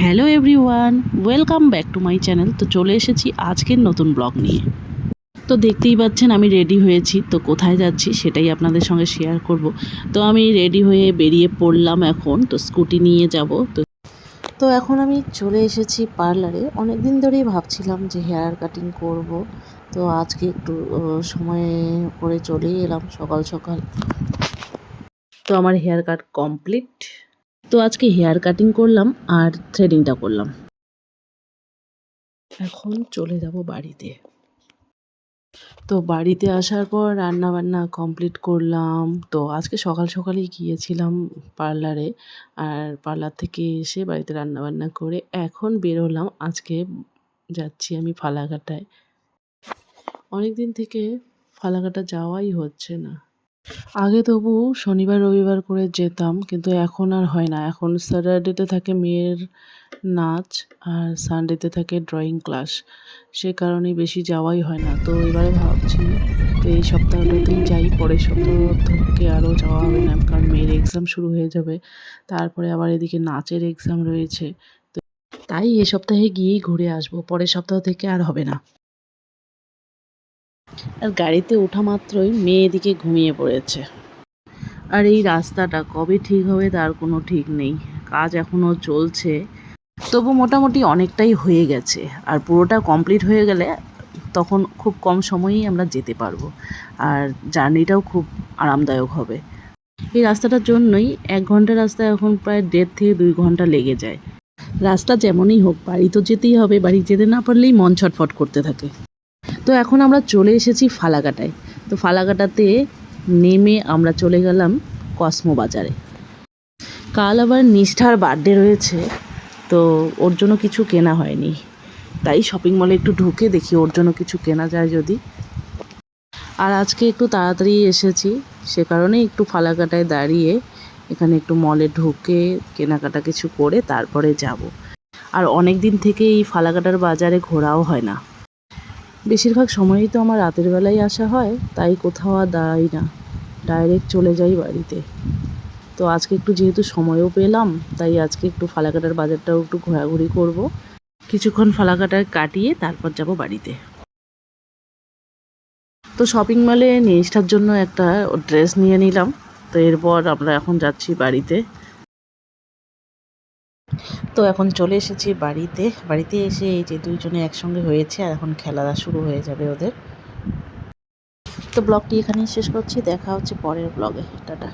Hello everyone, welcome back to my channel. তো চলে এসেছি আজকের নতুন ব্লগ নিয়ে। তো দেখতেই পাচ্ছেন, আমি রেডি হয়েছি। তো কোথায় যাচ্ছি সেটাই আপনাদের সঙ্গে শেয়ার করব। তো আমি রেডি হয়ে বেরিয়ে পড়লাম এখন। তো স্কুটি নিয়ে যাব। তো তো এখন আমি চলে এসেছি পার্লারে। অনেক দিন ধরেই ভাবছিলাম যে হেয়ার কাটিং করব। তো আজকে একটু সময় করে চলে এলাম সকাল সকাল। তো আমার হেয়ার কাট কমপ্লিট। তো আজকে হেয়ার কাটিং করলাম আর থ্রেডিংটা করলাম। এখন চলে যাব বাড়িতে। তো বাড়িতে আসার পর রান্না বান্না কমপ্লিট করলাম। তো আজকে সকাল সকালেই গিয়েছিলাম পার্লারে আর পার্লার থেকে এসে বাড়িতে রান্না বান্না করে এখন বেরোলাম। আজকে যাচ্ছি আমি ফালাকাটায়। অনেক দিন থেকে ফালাকাটা যাওয়াই হচ্ছে না। আগে তবু শনিবার, রবিবার করে যেতাম, কিন্তু এখন আর হয় না। এখন স্যাটারডেতে থাকে মেয়ের নাচ আর সানডেতে থাকে ড্রয়িং ক্লাস। সে কারণে বেশি যাওয়াই হয় না। তো এবারে ভাবছি, তো এই সপ্তাহটাতেই যাই। পরের সপ্তাহ থেকে আরও যাওয়া হবে না, কারণ মেয়ের এক্সাম শুরু হয়ে যাবে। তারপরে আবার এদিকে নাচের এক্সাম রয়েছে। তাই এ সপ্তাহে গিয়েই ঘুরে আসব। পরের সপ্তাহ থেকে আর হবে না। আর গাড়িতে ওঠা মাত্রই মেয়ে এদিকে ঘুমিয়ে পড়েছে। আর এই রাস্তাটা কবে ঠিক হবে তার কোনো ঠিক নেই। কাজ এখনও চলছে। তবু মোটামুটি অনেকটাই হয়ে গেছে। আর পুরোটা কমপ্লিট হয়ে গেলে তখন খুব কম সময়েই আমরা যেতে পারব। আর জার্নিটাও খুব আরামদায়ক হবে। এই রাস্তাটার জন্যই এক ঘণ্টা রাস্তা এখন প্রায় দেড় থেকে দুই ঘণ্টা লেগে যায়। রাস্তা যেমনই হোক, বাড়ি তো যেতেই হবে। বাড়ি যেতে না পারলেই মন ছটফট করতে থাকে। তো এখন আমরা চলে এসেছি ফালাকাটায়। তো ফালাকাটাতে নেমে আমরা চলে গেলাম কসমো বাজারে। কাল আবার নিষ্ঠার বার্থডে রয়েছে, তো ওর জন্য কিছু কেনা হয়নি। তাই শপিং মলে একটু ঢুকে দেখি ওর জন্য কিছু কেনা যায় যদি। আর আজকে একটু তাড়াতাড়ি এসেছি, সে কারণে একটু ফালাকাটায় দাঁড়িয়ে এখানে একটু মলে ঢুকে কেনাকাটা কিছু করে তারপরে যাব। আর অনেক দিন থেকে এই ফালাকাটার বাজারে ঘোরাও হয় না। বেশিরভাগ সময়ই তো আমার রাতের বেলায় আসা হয়, তাই কোথাও আর দাঁড়াই না। ডাইরেক্ট চলে যাই বাড়িতে। তো আজকে একটু যেহেতু সময়ও পেলাম, তাই আজকে একটু ফালাকাটার বাজারটাও একটু ঘোরাঘুরি করব। কিছুক্ষণ ফালাকাটায় কাটিয়ে তারপর যাব বাড়িতে। তো শপিং মলে নিষ্ঠার জন্য একটা ড্রেস নিয়ে নিলাম। তো এরপর আমরা এখন যাচ্ছি বাড়িতে। তো এখন চলে এসেছি বাড়িতে। বাড়িতে এসে এই যে দুইজনে একসঙ্গে হয়েছে আর এখন খেলা শুরু হয়ে যাবে ওদের। তো ব্লগটি এখানেই শেষ করছি। দেখা হচ্ছে পরের ব্লগে। টাটা।